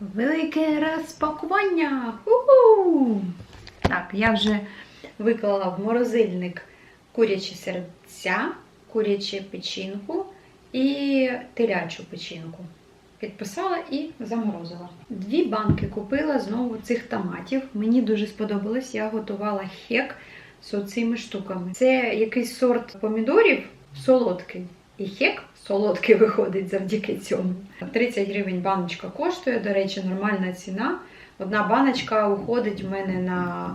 Велике розпакування! Так, я вже виклала в морозильник курячі серця, курячу печінку і телячу печінку. Підписала і заморозила. Дві банки купила знову цих томатів. Мені дуже сподобалось. Я готувала хек з оцими штуками. Це якийсь сорт помідорів солодкий. І хек солодкий виходить завдяки цьому. 30 гривень баночка коштує, до речі, нормальна ціна. Одна баночка уходить в мене на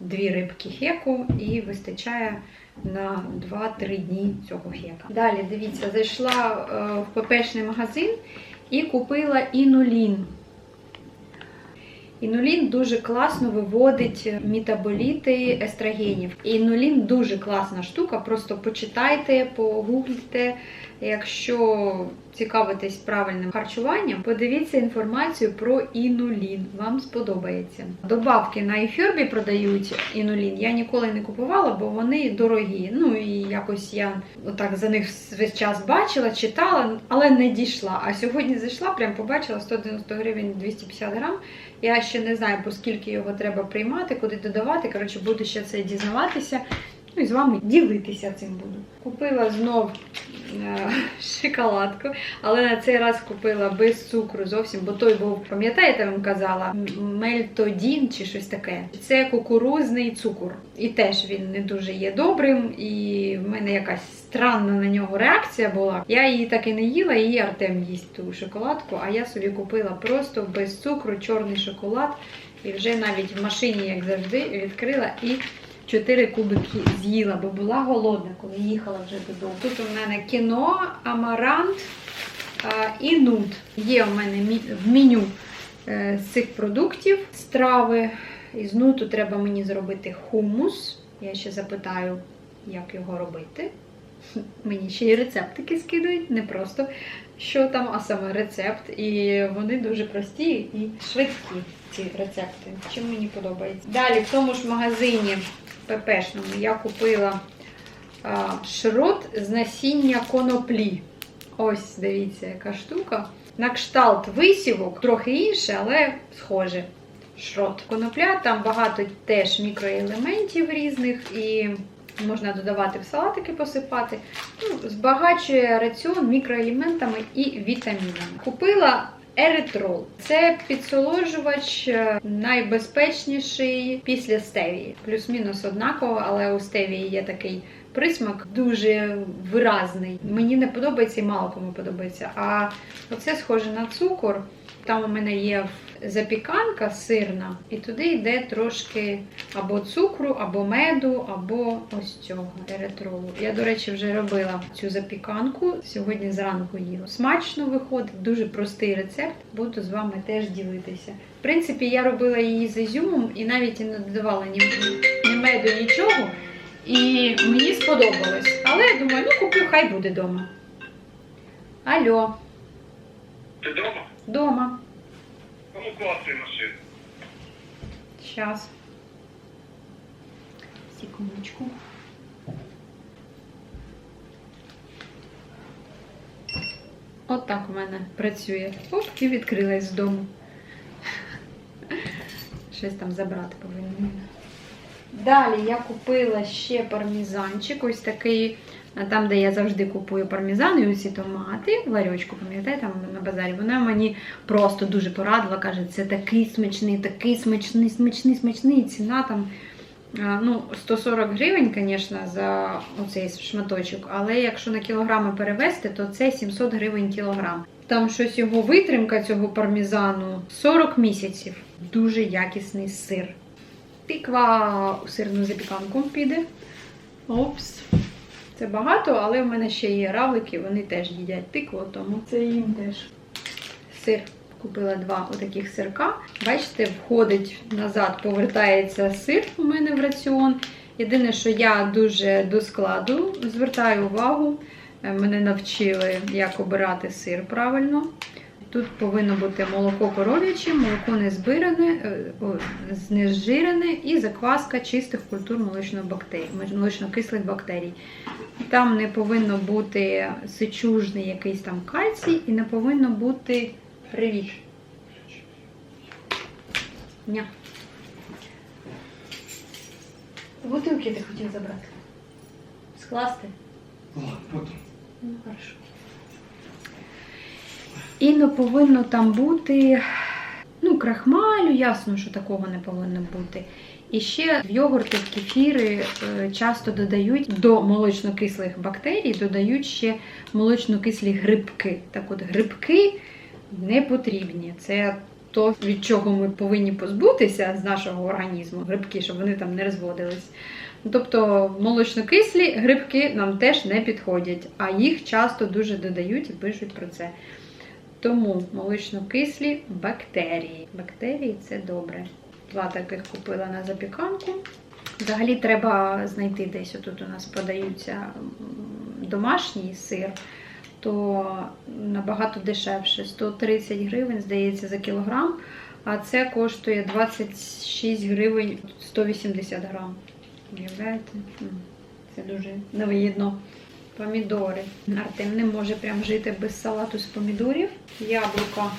дві рибки хеку і вистачає на 2-3 дні цього хека. Далі, дивіться, зайшла е, в ППшний магазин і купила інулін. Інулін дуже класно виводить метаболіти естрогенів. Інулін дуже класна штука. Просто почитайте, погугльте. Якщо цікавитесь правильним харчуванням, подивіться інформацію про інулін. Вам сподобається. Добавки на iHerb продають інулін. Я ніколи не купувала, бо вони дорогі. Ну і якось я отак за них весь час бачила, читала, але не дійшла. А сьогодні зайшла, прям побачила 190 гривень 250 грам. Я ще не знаю, по скільки його треба приймати, куди додавати. Коротше, буду ще це дізнаватися. Ну і з вами ділитися цим буду. Купила знов шоколадку, але на цей раз купила без цукру зовсім, бо той був, пам'ятаєте, я вам казала, мельтодін чи щось таке. Це кукурузний цукор. І теж він не дуже є добрим, і в мене якась странна на нього реакція була. Я її так і не їла, і Артем їсть ту шоколадку, а я собі купила просто без цукру чорний шоколад. І вже навіть в машині, як завжди, відкрила і 4 кубики з'їла, бо була голодна, коли їхала вже додому. Тут у мене кіно, амарант і нут. Є у мене в меню е, з цих продуктів страви. Із нуту треба мені зробити хумус. Я ще запитаю, як його робити. Мені ще й рецептики скидують, не просто що там, а саме рецепт. І вони дуже прості і швидкі, ці рецепти. Чим мені подобається. Далі в тому ж магазині ППшному я купила шрот з насіння коноплі. Ось, дивіться, яка штука. На кшталт висівок, трохи інше, але схоже. Шрот. Конопля, там багато теж мікроелементів різних і можна додавати в салатики, посипати. Ну, збагачує раціон мікроелементами і вітамінами. Купила Еритрол. Це підсоложувач е, найбезпечніший після стевії. Плюс-мінус однаково, але у стевії є такий присмак дуже виразний. Мені не подобається і мало кому подобається. А оце схоже на цукор. Там у мене є запіканка сирна, і туди йде трошки або цукру, або меду, або ось цього еритролу. Я, до речі, вже робила цю запіканку. Сьогодні зранку їла. Смачно виходить, дуже простий рецепт. Буду з вами теж ділитися. В принципі, я робила її з ізюмом і навіть не додавала ні, ні меду, нічого. І мені сподобалось. Але я думаю, ну куплю, хай буде вдома. Алло, Ти вдома? вдома. Кому класний машин? Сейчас. Секундочку. От так у мене працює. Оп, і відкрилась з дому. Щось там забрати повинна. Далі я купила ще пармізанчик, ось такий, там, де я завжди купую пармізан, і усі томати, ларьочку, пам'ятаєте, там на базарі. Вона мені просто дуже порадила, каже, це такий смачний, такий смачний, смачний, смачний. Ціна там ну, 140 гривень, звісно, за оцей шматочок, але якщо на кілограми перевести, то це 700 гривень кілограм. Там щось його витримка цього пармізану 40 місяців. Дуже якісний сир. Тиква у сирну запіканку піде. Опс. Це багато, але в мене ще є равлики, вони теж їдять тикву, тому це їм теж. Сир. Купила два отаких сирка. Бачите, входить назад, повертається сир у мене в раціон. Єдине, що я дуже до складу звертаю увагу. Е, Мене навчили, як обирати сир правильно. Тут повинно бути молоко коров'яче, молоко не збиране, е, знежирене і закваска чистих культур молочно-кислих бактерій. Там не повинно бути сичужний якийсь там кальцій і не повинно бути привіт. Ня. Бутилки ти хотів забрати. Скласти? Ладно, потім. Ну, хорошо. Іно повинно там бути. Ну, крахмалю, ясно, що такого не повинно бути. І ще в йогурти, в кефіри е, часто додають до молочно-кислих бактерій, додають ще молочно-кислі грибки. Так от грибки не потрібні. Це то, від чого ми повинні позбутися з нашого організму, грибки, щоб вони там не розводились. Тобто молочно-кислі грибки нам теж не підходять, а їх часто дуже додають і пишуть про це. Тому молочно-кислі бактерії. Бактерії це добре. Два таких купила на запіканку. Взагалі треба знайти десь. Отут у нас подаються домашній сир, то набагато дешевше. 130 гривень, здається, за кілограм. А це коштує 26 гривень 180 грам. Уявляєте? Це дуже невигідно. Помідори. Артем не може прям жити без салату з помідорів. Яблука.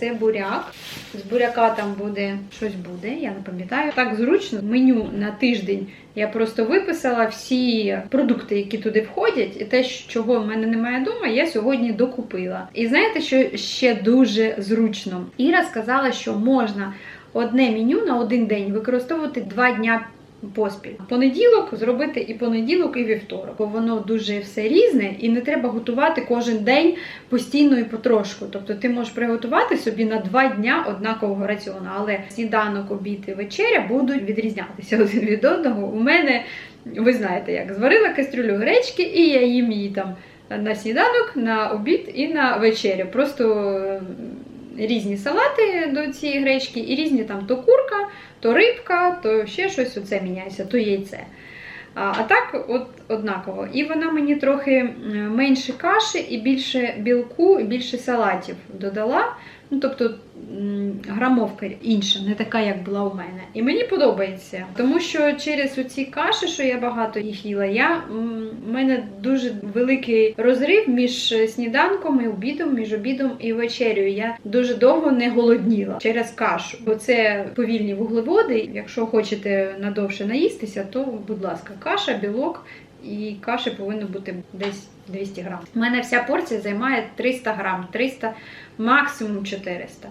Це буряк. З буряка там буде щось буде, я не пам'ятаю. Так зручно. Меню на тиждень я просто виписала всі продукти, які туди входять, і те, чого в мене немає вдома, я сьогодні докупила. І знаєте, що ще дуже зручно? Іра сказала, що можна одне меню на один день використовувати два дня поспіль. Понеділок зробити і понеділок, і вівторок. Бо воно дуже все різне, і не треба готувати кожен день постійно і потрошку. Тобто ти можеш приготувати собі на два дня однакового раціону, але сніданок, обід і вечеря будуть відрізнятися один від одного. У мене, ви знаєте, як зварила кастрюлю гречки, і я їм її там на сніданок, на обід і на вечерю. Просто різні салати до цієї гречки, і різні там то курка, то рибка, то ще щось оце міняється, то яйце. А, а так, от однаково. І вона мені трохи менше каші і більше білку, і більше салатів додала. Ну, тобто грамовка інша, не така, як була у мене. І мені подобається. Тому що через оці каші, що я багато їх їла, я, у мене дуже великий розрив між сніданком і обідом, між обідом і вечерею. Я дуже довго не голодніла через кашу. Бо це повільні вуглеводи. Якщо хочете надовше наїстися, то, будь ласка, каша, білок. І каші повинно бути десь 200 грам. У мене вся порція займає 300 грам, 300, максимум 400.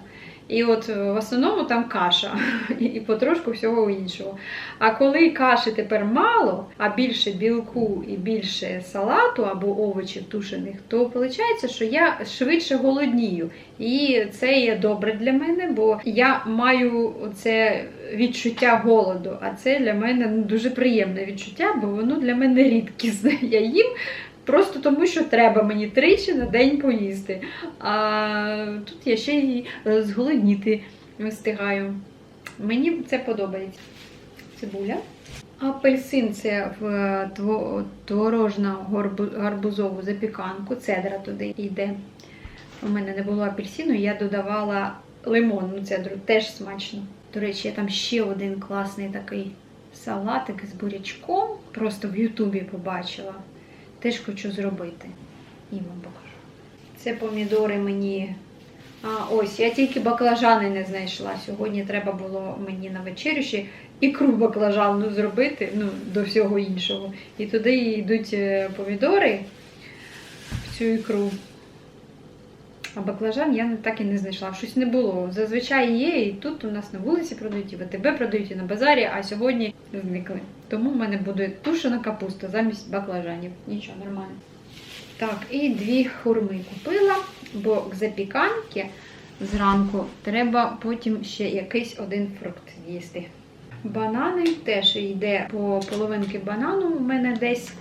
І от е, в основному там каша і потрошку всього іншого. А коли каші тепер мало, а більше білку і більше салату або овочів тушених, то виходить, що я швидше голоднію. І це є добре для мене, бо я маю це відчуття голоду. А це для мене ну, дуже приємне відчуття, бо воно для мене рідкісне. Я їм. Просто тому, що треба мені тричі на день поїсти. А тут я ще й е, зголодніти встигаю. Мені це подобається. Цибуля. Апельсин це в тво- творожно-гарбузову запіканку. Цедра туди йде. У мене не було апельсину, я додавала лимонну цедру, теж смачно. До речі, я там ще один класний такий салатик з бурячком. Просто в Ютубі побачила. Теж хочу зробити. І вам покажу. Це помідори мені. А, ось, я тільки баклажани не знайшла. Сьогодні треба було мені на вечерю ще ікру баклажанну зробити, ну, до всього іншого. І туди йдуть е, помідори в цю ікру. А баклажан я так і не знайшла. Щось не було. Зазвичай є, і тут у нас на вулиці продають, і в АТБ продають, і на базарі, а сьогодні зникли. Тому в мене буде тушена капуста замість баклажанів. Нічого, нормально. Так, і дві хурми купила, бо к запіканки зранку треба потім ще якийсь один фрукт з'їсти. Банани теж йде по половинки банану у мене десь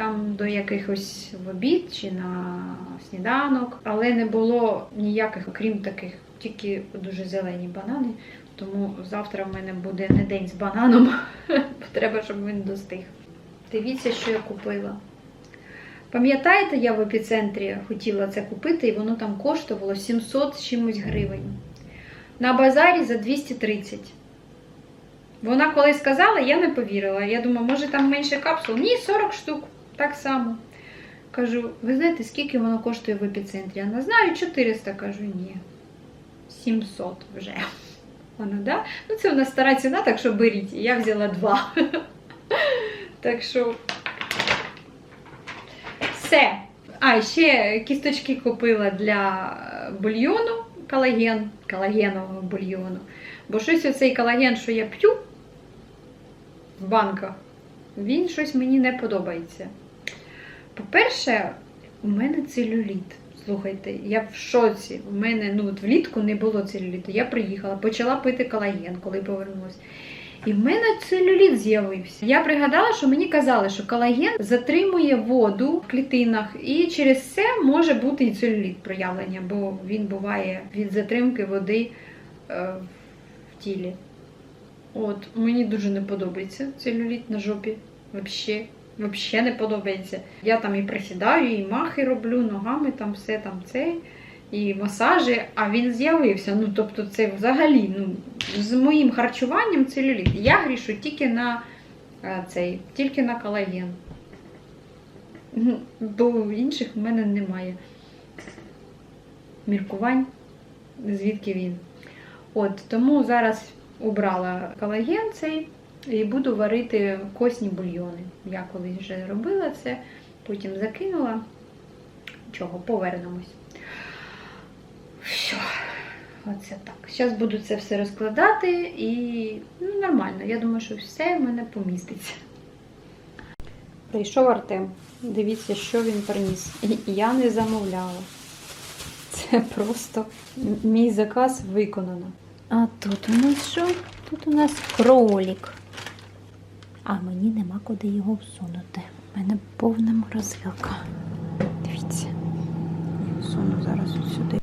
там до якихось в обід чи на сніданок, але не було ніяких, окрім таких, тільки дуже зелені банани. Тому завтра в мене буде не день з бананом, треба, щоб він достиг. Дивіться, що я купила. Пам'ятаєте, я в епіцентрі хотіла це купити, і воно там коштувало 700 з чимось гривень. На базарі за 230. Вона коли сказала, я не повірила. Я думаю, може там менше капсул? Ні, 40 штук. Так само. Кажу, ви знаєте, скільки воно коштує в епіцентрі? Вона знаю, 400. Кажу, ні. 700 вже. Воно, да? Ну, це у нас стара ціна, так що беріть. Я взяла два. Так що. Все. А, ще кісточки купила для бульйону колаген, колагенового бульйону. Бо щось оцей колаген, що я п'ю в банках, він щось мені не подобається. По-перше, у мене целюліт. Слухайте, я в шоці. У мене ну, от влітку не було целюліту. Я приїхала, почала пити колаген, коли повернулася. І в мене целюліт з'явився. Я пригадала, що мені казали, що колаген затримує воду в клітинах, і через це може бути і целюліт проявлення, бо він буває від затримки води е, в тілі. От, мені дуже не подобається целюліт на жопі. Вообще, вообще не подобається. Я там і присідаю, і махи роблю, ногами там все там це, і масажі, а він з'явився. Ну, тобто, це взагалі, ну, з моїм харчуванням целюліт. Я грішу тільки на е, цей, тільки на колаген. Ну, Бо інших в мене немає міркувань, звідки він. От, тому зараз убрала колаген цей і буду варити косні бульйони. Я колись вже робила це, потім закинула. Чого, повернемось. Все, оце так. Зараз буду це все розкладати і ну, нормально. Я думаю, що все в мене поміститься. Прийшов Артем. Дивіться, що він приніс. І я не замовляла. Це просто мій заказ виконано. А тут у нас що? Тут у нас кролик. А мені нема куди його всунути. У мене повна морозилка. Дивіться. Всуну зараз от сюди.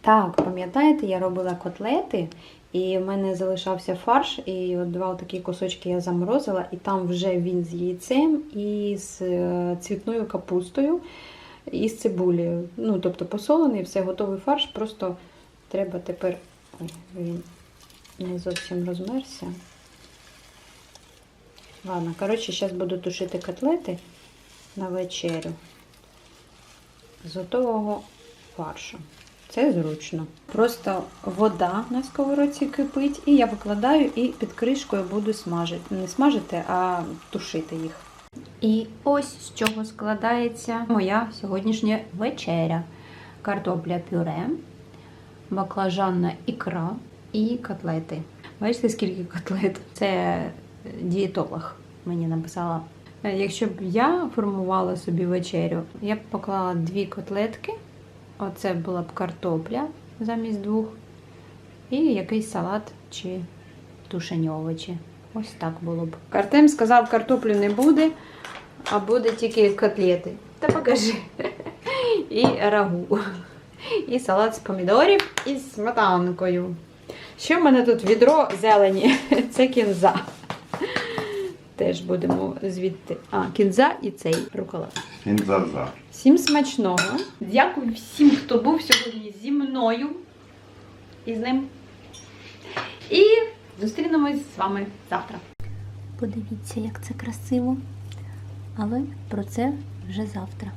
Так, пам'ятаєте, я робила котлети, і в мене залишався фарш, і от два такі кусочки я заморозила, і там вже він з яйцем і з е, цвітною капустою, і з цибулею. Ну, тобто посолений, все готовий фарш, просто треба тепер. Ой, він не зовсім розмерся. Ладно, коротше, зараз буду тушити котлети на вечерю з готового фаршу. Це зручно. Просто вода на сковородці кипить, і я викладаю і під кришкою буду смажити. Не смажити, а тушити їх. І ось з чого складається моя сьогоднішня вечеря. Картопля пюре, баклажанна ікра і котлети. Бачите, скільки котлет? Це дієтолог мені написала. Е, Якщо б я формувала собі вечерю, я б поклала дві котлетки. Оце була б картопля замість двох. І якийсь салат чи тушені овочі. Ось так було б. Артем сказав, картоплю не буде, а буде тільки котлети. Та покажи. І рагу. І салат з помідорів і з сметанкою. Ще в мене тут відро зелені. Це кінза. Теж будемо звідти. А, кінза і цей руколад. Кінза-за. Всім смачного. Дякую всім, хто був сьогодні зі мною і з ним. І зустрінемось з вами завтра. Подивіться, як це красиво. Але про це вже завтра.